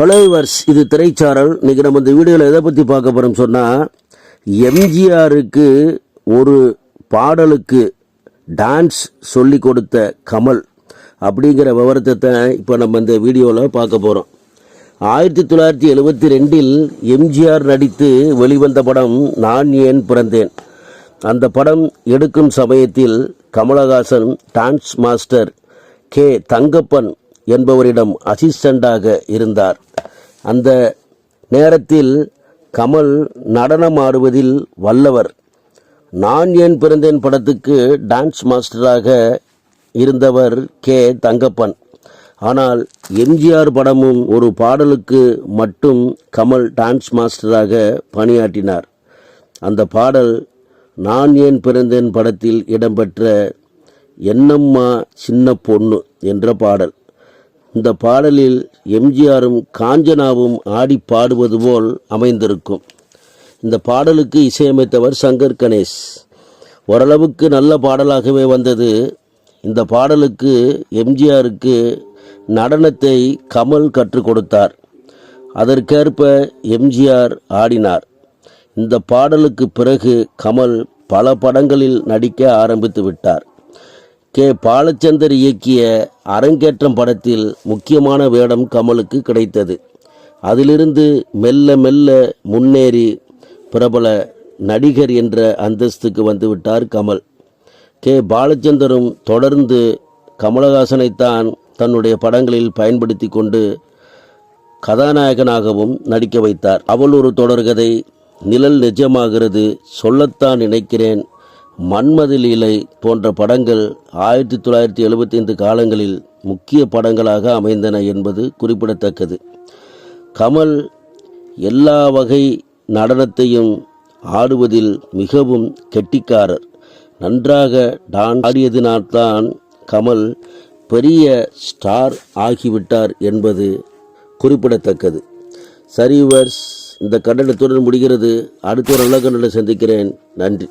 Hello verse இது திரைச்சாரல். இன்றைக்கி நம்ம இந்த வீடியோவில் எதை பற்றி பார்க்க போகிறோம் சொன்னால் எம்ஜிஆருக்கு ஒரு பாடலுக்கு டான்ஸ் சொல்லி கொடுத்த கமல் அப்படிங்கிற விவரத்தை தான் இப்போ நம்ம இந்த வீடியோவில் பார்க்க போகிறோம் ஆயிரத்தி தொள்ளாயிரத்தி எழுபத்தி ரெண்டில் எம்ஜிஆர் நடித்து வெளிவந்த படம் நான் ஏன் பிறந்தேன். அந்த படம் எடுக்கும் சமயத்தில் Kamal Haasan dance master K Thangappan என்பவரிடம் அசிஸ்டண்டாக இருந்தார். அந்த நேரத்தில் கமல் நடனம் ஆடுவதில் வல்லவர். நான் ஏன் பிறந்தேன் படத்துக்கு டான்ஸ் மாஸ்டராக இருந்தவர் கே. தங்கப்பன். ஆனால் எம்ஜிஆர் படமும் ஒரு பாடலுக்கு மட்டும் கமல் டான்ஸ் மாஸ்டராக பணியாற்றினார். அந்த பாடல் நான் ஏன் பிறந்தேன் படத்தில் இடம்பெற்ற என்னம்மா சின்ன பொண்ணு என்ற பாடல். இந்த பாடலில் எம்ஜிஆரும் காஞ்சனாவும் ஆடி பாடுவது போல் அமைந்திருக்கும். இந்த பாடலுக்கு இசையமைத்தவர் சங்கர் கணேஷ். ஓரளவுக்கு நல்ல பாடலாகவே வந்தது. இந்த பாடலுக்கு எம்ஜிஆருக்கு நடனத்தை கமல் கற்றுக் கொடுத்தார். அதற்கேற்ப எம்ஜிஆர் ஆடினார். இந்த பாடலுக்கு பிறகு கமல் பல படங்களில் நடிக்க ஆரம்பித்து விட்டார். கே. பாலச்சந்தர் இயக்கிய அரங்கேற்றம் படத்தில் முக்கியமான வேடம் கமலுக்கு கிடைத்தது. அதிலிருந்து மெல்ல மெல்ல முன்னேறி பிரபல நடிகர் என்ற அந்தஸ்துக்கு வந்துவிட்டார் கமல். கே. பாலச்சந்தரும் தொடர்ந்து கமலஹாசனைத்தான் தன்னுடைய படங்களில் பயன்படுத்தி கொண்டு கதாநாயகனாகவும் நடிக்க வைத்தார். அவள் ஒரு தொடர்கதை நிழல் நிஜமாகிறது சொல்லத்தான் நினைக்கிறேன் மன்மத லீலை போன்ற படங்கள் ஆயிரத்தி தொள்ளாயிரத்தி எழுபத்தி ஐந்து காலங்களில் முக்கிய படங்களாக அமைந்தன என்பது குறிப்பிடத்தக்கது. கமல் எல்லா வகை நடனத்தையும் ஆடுவதில் மிகவும் கெட்டிக்காரர். நன்றாக டான் ஆடியதினால்தான் கமல் பெரிய ஸ்டார் ஆகிவிட்டார் என்பது குறிப்பிடத்தக்கது. சரிவர்ஸ் இந்த கண்டனத்துடன் முடிகிறது. அடுத்த ஒரு நல்ல கண்டனை சந்திக்கிறேன். நன்றி.